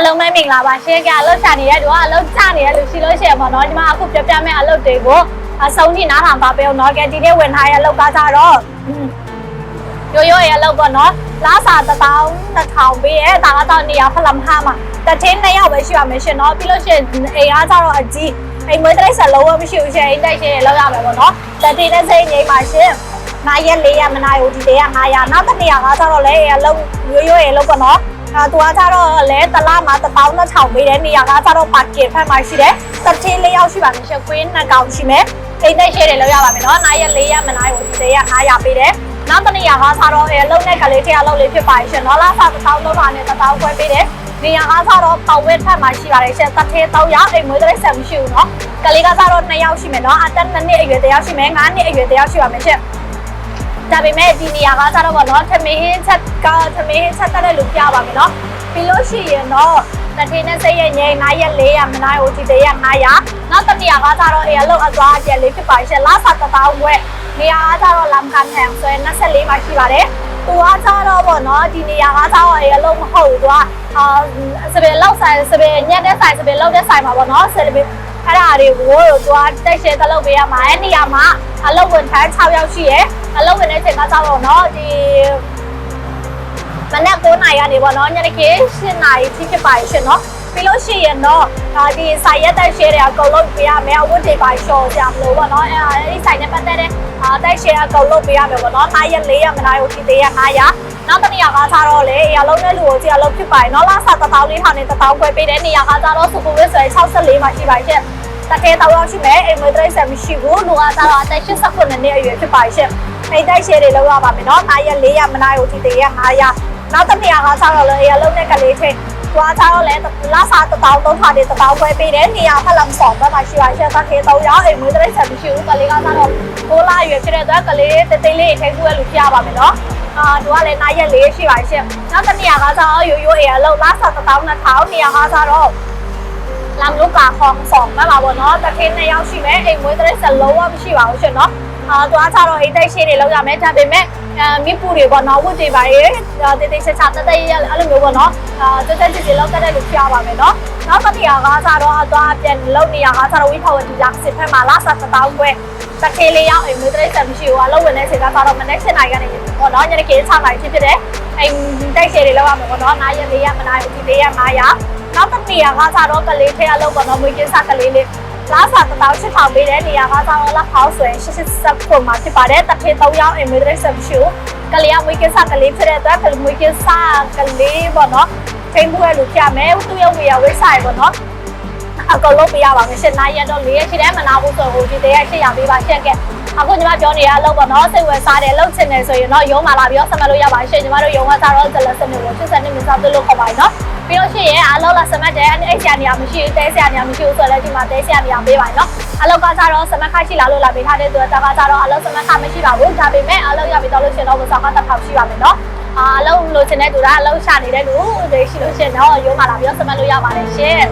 အားလုံးပဲမင်္ဂလာပါရှင်ကအလုပ်ချနေတဲ့သူကအလုပ်ချနေတဲ့လူရှိလို့ရှိရင်ပေါ့နော်ဒီမှာအခုပြပြမဲ့အလုပ်တွေကိုအဆုံးထိနားထောင်ပါပေးအောင်နော်ကဲဒီနေ့ဝင်ထားတဲ့အလုပ်ကကြတော့ရိုးရိုးရဲ့အလုပ်ပေါ့နော်လာစာတစ်တောင်းတစ်ထောင်ပေးရဲ့ဒါကတော့နေရာဖလမ်ဟာမှာတထင်းနှစ်ယောက်ပဲရှိရမယ်ရှင်နော်ပြီးလို့ရှိရင်အိမ်အားကြတော့အကြီးအိမ်မွေးတိရစ္ဆာန်လုံးဝမရှိဘူးရှင်အိမ်တိုက်ရှင်လောက်ရမယ်ပေါ့နော်တထင်းနဲ့စိတ်ငိမ့်ပါရှင်နားရက်လေးရမနာရူဒီတဲ့900နောက်တစ်နေရာကကြတော့လေအလုပ်ရိုးရိုးရဲ့အလုပ်ပေါ့နော် အဲသူကကြတော့လဲတလားမှာ1000ပေးတယ်နေရာကကြတော့ပါကင်ဖက်မှာရှိတယ်တတိလေးယောက်ရှိပါမယ်ရှင်ကွင်းနှစ်ကောင်ရှိမယ်အိမ်နဲ့ရှယ်တယ်လောက်ရပါမယ်နော်နားရက်၄ရက်မနားဘူးဒီတဲ့ရ900ပေးတယ်နောက်တစ်နေရာကကြတော့အဲလုံနဲ့ကလေးတရားလုံလေးဖြစ်ပါရှင်နော်လားစား1000လုံးပါနဲ့1000ခွဲပေးတယ်နေရာကကြတော့ပတ်ဝဲထက်မှာရှိပါတယ်ရှင်တထေ3ယောက်အိမ်မွေးတဲ့ဆက်မရှိဘူးနော်ကလေးကကြတော့2ယောက်ရှိမယ်နော်အသက်2နှစ်အရွယ်တယောက်ရှိမယ်9နှစ်အရွယ်တယောက်ရှိပါမယ်ရှင် ဒါပေမဲ့ဒီနေရာကကြတော့ဗောနော်ထမင်းဟင်းချက်ကထမင်းဟင်းချက်တက်တဲ့လူပြပါမယ်နော်ပြီးလို့ရှိရင်တော့တထင်းနဲ့စိတ်ရဲ့ငိမ့်9ရက်400မနိုင်ဟိုဒီတရက်900နောက်တစ်နေရာကကြတော့အေအလုပ်အသွားအကျက်လေးဖြစ်ပါရှယ်လာစာတတောင်းဝက်နေရာကကြတော့လမ်ကန်ဟန်ဆွဲ24မှာရှိပါတယ်သူကကြတော့ဗောနော်ဒီနေရာကကြတော့အေအလုပ်မဟုတ်ဘူးသူကအာစပယ်လောက်ဆိုင်စပယ်ညက်တဲ့ဆိုင်စပယ်လောက်တဲ့ဆိုင်မှာဗောနော်စပယ် အဲ့ဒါတွေကိုသူကတက်ရှယ်တလုပ်ပေးရမှာအဲ့နေရာမှာအလုပ်ဝန်ထမ်း6ယောက်ရှိရယ်အလုပ်ဝင်တဲ့ချိန်ကကြတော့နော်ဒီမနက်9နာရီကနေပေါ့နော်ညနေခင်း7နာရီထိဖြစ်ပါရှင်နော်ပြီးလို့ရှိရင်တော့ဒါဒီဆိုင်ရက်တက်ရှယ်တွေအကုန်လုံးပေးရမယ်အဝတ်တွေပါရှော့ကြမလို့ပေါ့နော်အဲအဲဒီဆိုင်နဲ့ပတ်သက်တဲ့အာတက်ရှယ်အကုန်လုံးပေးရမယ်ပေါ့နော်9ရက်4ရက်မနာရီထိသေးရ900နောက်တစ်နေရာကစားတော့လေအရာလုံးတဲ့လူကိုကြည့်အလုပ်ဖြစ်ပါရင်နော်လာစား1000လေးထောင်နဲ့1000ခွဲပေးတဲ့နေရာကစားတော့စပူဝစ်ဆိုရင်64မှာရှိပါရှင် တကယ်တော့ရောက်ရှိမယ်အိမ်မွေးတိရစ္ဆာန်မရှိဘူးလူကကြတော့အသက်89နှစ်အရွယ်ဖြစ်ပါရှင်အိမ်တိုက်ရှယ်တွေလောက်ရပါမယ်နော်9ရက်4ရက်မနာရီထိသေးရ900နောက်တစ်နေရာကစားတော့လေအရာလုံးတဲ့ကလေးချင်းတွားထားတော့လဲလာစားတပေါင်းသုံးထားတယ်တပေါင်းခွဲပေးတယ်နေရာဖက်လမ်ဆောင်ဘက်မှာရှိပါရှက်သခေ3ရောက်အိမ်မွေးတိရစ္ဆာန်မရှိဘူးကလေးကစားတော့ကိုလာရွယ်ဖြစ်တဲ့အတွက်ကလေးတေးသေးလေးထိခုရလူပြရပါမယ်နော်အာတို့ကလည်းနိုင်ရက်လေးရှိပါရှက်နောက်တစ်နေရာကစားရိုးရိုးအေးအလုံးလာစားတပေါင်း2000နေရာကစားတော့ လမ်လုကာခေါင်ဆောင်မှာပါဗောနော်တခင်းနှစ်ယောက်ရှိမယ်အိမ်မွေးတိရစ္ဆာန်လုံးဝမရှိပါဘူးရှင်နော်အာတွားချတော့အိတ်တိုက်ရှင်းတွေလောက်ရမယ်ဒါပေမဲ့အဲမိပူတွေပေါ့နော်ဝတ်တွေပါရေတေးသေးချာချာတက်တက်ရအဲ့လိုမျိုးပေါ့နော်အာတက်တက်ကြည့်ကြည့်လောက်တက်တဲ့လူပြပါမယ်နော်နောက်တစ်နေရာကစားတော့အသွားပြန်လုံနေရာကစားတော့ဝိဖဝတီလာစစ်ဖက်မှာလာစားတပေါင်းခွဲတခေးလေးရောက်အိမ်မွေးတိရစ္ဆာန်မရှိဘူးအလုပ်ဝင်တဲ့ချိန်ကစားတော့မနေ့7နိုင်ကနေပေါ့နော်ညနေခင်း6နိုင်ဖြစ်ဖြစ်တယ်အိမ်တိုက်ရှင်းတွေလောက်ရမယ်ပေါ့နော်9ရက်4ရက်မနိုင်ဘူးဒီ4ရက်900 နောက်တစ်နေရာကစားတော့ကလေးထဲအလုပ်ပေါ့နော်မွေးကင်းစားကလေးလေးလာစာတပေါင်း၈ထောင်ပေးတဲ့နေရာကစားတော့လက်ဟောက်ဆိုရင်88ခုမှာဖြစ်ပါတယ်တစ်ခေ3ရောက်အိမ်မွေးတိရစ္ဆာန်မရှိဘူးကလေးကမွေးကင်းစားကလေးဖြစ်တဲ့အတွက်ကမွေးကင်းစားကလေးပေါ့နော်ချိန်ပွဲလူပြမယ်သူ့ရဲ့ဝေရဝိဆိုင်ပေါ့နော်အကုန်လုံးပေးရပါမယ်ရှင်နိုင်ရတော့၄ရက်ရှိတယ်မနာဘူးဆိုဟိုဒီတရက်800ပေးပါရှက်ကဲအခုညီမပြောနေရအလုပ်ပေါ့နော်စိတ်ဝင်စားတယ်လှုပ်ချင်တယ်ဆိုရင်တော့ရုံးมาလာပြီးတော့ဆက်မလို့ရပါရှင်ညီမတို့ရုံးကစားတော့ဇလက်စနစ်ကို80နှစ်မြစားလို့ခေါ်ပါရင်နော် ပြီးလို့ရှိရင်အလုပ်လာစမတ်တယ်အဲ့ဆရာနေရာမရှိဘူးတဲဆရာနေရာမရှိဘူးဆိုတော့ဒီမှာတဲဆရာနေရာပေးပါရင်နော်အလုပ်ကစားတော့စမတ်ခရှိလာလို့လာပေးထားတဲ့သူကစားတော့အလုပ်စမတ်ခမရှိပါဘူးဒါပေမဲ့အလုပ်ရပြီးတော့လို့ရှင်တော့ဝစားကတစ်ထောင်ရှိပါမယ်နော်အာအလုပ်လိုချင်တဲ့သူကအလုပ်ရှာနေတဲ့သူတွေရှိလို့ရှင်တော့ရုံးมาလာပြီးတော့စမတ်လို့ရပါတယ်ရှင်